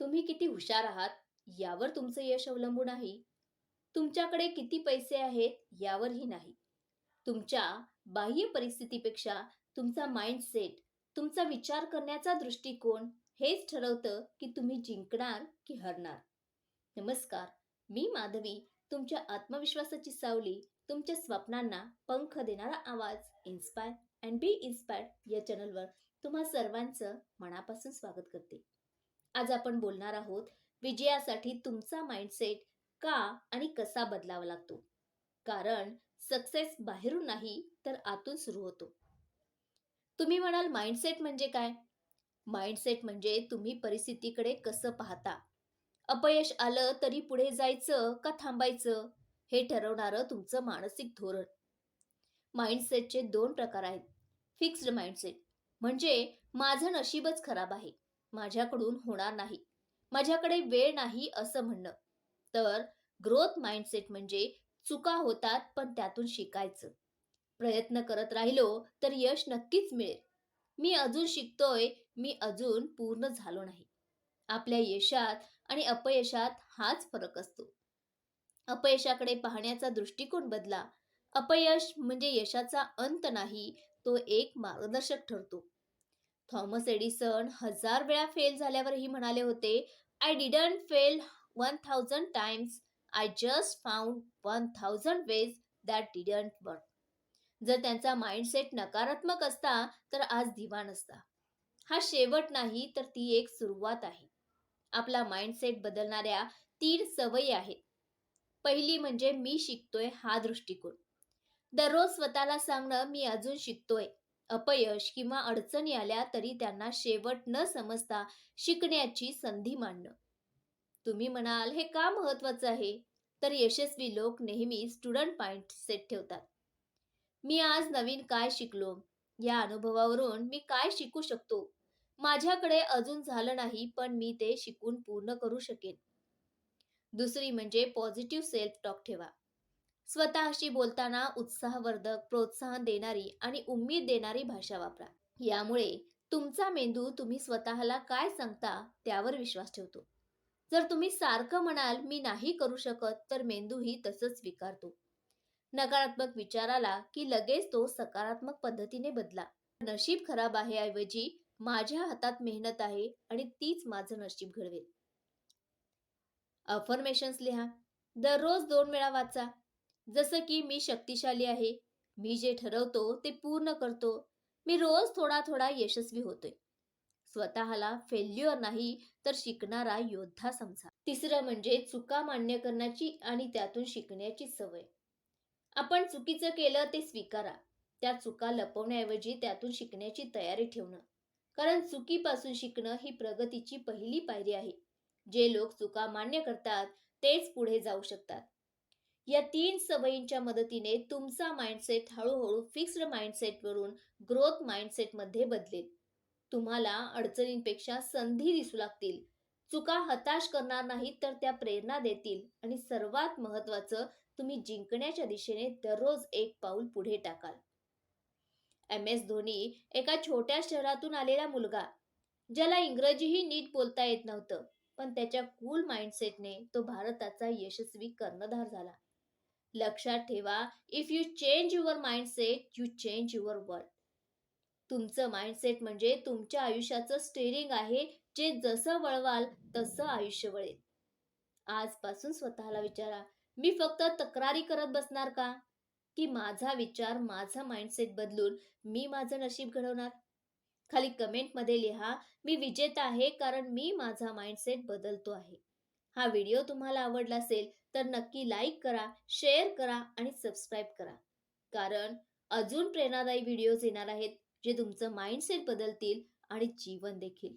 तुम्ही किती हुशार आहात यावर तुमचं यश अवलंबून आहे. तुमच्याकडे किती पैसे आहेत यावरही नाही. तुमच्या बाह्य परिस्थितीपेक्षा तुमचा माइंडसेट तुमचा विचार करण्याचा दृष्टिकोन हेच ठरवतं की तुम्ही जिंकणार की हरणार. नमस्कार मी माधवी तुमच्या आत्मविश्वासाची सावली तुमच्या स्वप्नांना पंख देणारा आवाज इन्स्पायर अँड बी इन्स्पायर्ड या चॅनलवर तुम्हा सर्वांचं मनापासून स्वागत करते. आज आपण बोलणार आहोत विजयासाठी तुमचा माइंडसेट का आणि कसा बदलावा लागतो? कारण सक्सेस बाहेरून नाही तर आतून सुरू होतो. तुम्ही म्हणाल माइंडसेट म्हणजे काय? माइंडसेट म्हणजे तुम्ही परिस्थितीकडे कसं पाहता? अपयश आलं तरी पुढे जायचं का थांबायचं? हे ठरवणारं तुमचं मानसिक धोरण. माइंडसेटचे दोन प्रकार आहेत. फिक्स्ड माइंडसेट म्हणजे माझं नशीबच खराब आहे. माझ्याकडून होणार नाही. माझ्याकडे वेळ नाही असं म्हणणं. तर ग्रोथ माइंडसेट म्हणजे चुका होतात पण त्यातून शिकायचं. प्रयत्न करत राहिलो तर यश नक्कीच मिळेल. मी अजून शिकतोय मी अजून पूर्ण झालो नाही. आपल्या यशात आणि अपयशात हाच फरक असतो. अपयशाकडे पाहण्याचा दृष्टिकोन बदला. अपयश म्हणजे यशाचा अंत नाही तो एक मार्गदर्शक ठरतो. थॉमस एडिसन हजार वेळा फेल झाल्यावरही म्हणाले होते I didn't fail one thousand times I just found one thousand ways that didn't work जर त्यांचा माइंडसेट नकारात्मक असता तर आज दिवा नसता हा शेवट नाही तर ती एक सुरुवात आहे. आपला माइंडसेट बदलणाऱ्या तीन सवयी आहेत. पहिली म्हणजे मी शिकतोय हा दृष्टिकोन. दररोज स्वतःला सांगणं मी अजून शिकतोय. अपयश किंवा अडचणी आल्या तरी त्यांना शेवट न समजता शिकण्याची संधी मांडणं. तुम्ही म्हणाल हे का महत्वाचं आहे? तर यशस्वी लोक नेहमी स्टुडंट माइंडसेट ठेवतात. मी आज नवीन काय शिकलो? या अनुभवावरून मी काय शिकू शकतो? माझ्याकडे अजून झालं नाही पण मी ते शिकून पूर्ण करू शकेन. दुसरी म्हणजे पॉझिटिव्ह सेल्फ टॉक ठेवा. स्वतःशी बोलताना उत्साहवर्धक प्रोत्साहन देणारी आणि उम्मीद देणारी भाषा वापरा. यामुळे तुमचा मेंदू तुम्ही स्वतःला काय सांगता त्यावर विश्वास ठेवतो. जर तुम्ही सारखं म्हणाल मी नाही करू शकत तर मेंदूही तसंच स्वीकारतो. नकारात्मक विचाराला की लगेच तो सकारात्मक पद्धतीने बदला. नशीब खराब आहे ऐवजी माझ्या हातात मेहनत आहे आणि तीच माझं नशीब घडवेल. अफर्मेशन्स लिहा. दररोज दोन वेळा वाचा. जसं की मी शक्तिशाली आहे मी जे ठरवतो ते पूर्ण करतो मी रोज थोडा थोडा यशस्वी होतोय. स्वतःला फेल्युअर नाही तर शिकणारा योद्धा समजा. तिसरं म्हणजे चुका मान्य करण्याची आणि त्यातून शिकण्याची सवय. आपण चुकीचं केलं ते स्वीकारा. त्या चुका लपवण्याऐवजी त्यातून शिकण्याची तयारी ठेवणं. कारण चुकीपासून शिकणं ही प्रगतीची पहिली पायरी आहे. जे लोक चुका मान्य करतात तेच पुढे जाऊ शकतात. या तीन सवयींच्या मदतीने तुमचा माइंडसेट हळूहळू फिक्स्ड माइंडसेटवरून ग्रोथ माइंडसेटमध्ये बदलेल. तुम्हाला अडचणींपेक्षा संधी दिसू लागतील. चुका हताश करणार नाहीत तर त्या प्रेरणा देतील आणि सर्वात महत्वाचं तुम्ही जिंकण्याच्या दिशेने दररोज एक पाऊल पुढे टाकाल. एम. एस. धोनी एका छोट्या शहरातून आलेला मुलगा ज्याला इंग्रजीही नीट बोलता येत नव्हतं पण त्याच्या कूल माइंडसेटने तो भारताचा यशस्वी कर्णधार झाला. लक्षात ठेवा if you change your mindset you change your world तुमचं माइंडसेट म्हणजे तुमच्या आयुष्याचं स्टेरिंग आहे जे जसं वळवाल तसं आयुष्य वळेल. आजपासून स्वतःला विचारा मी फक्त तक्रारी करत बसणार का? की माझा विचार माझा माइंडसेट बदलून मी माझं नशीब घडवणार? खाली कमेंटमध्ये लिहा मी विजेता आहे कारण मी माझा माइंडसेट बदलतो आहे. हा व्हिडिओ तुम्हाला आवडला असेल तर नक्की लाईक करा शेअर करा आणि सबस्क्राईब करा. कारण अजून प्रेरणादायी व्हिडिओज येणार आहेत जे तुमचं माइंडसेट बदलतील आणि जीवन देखील.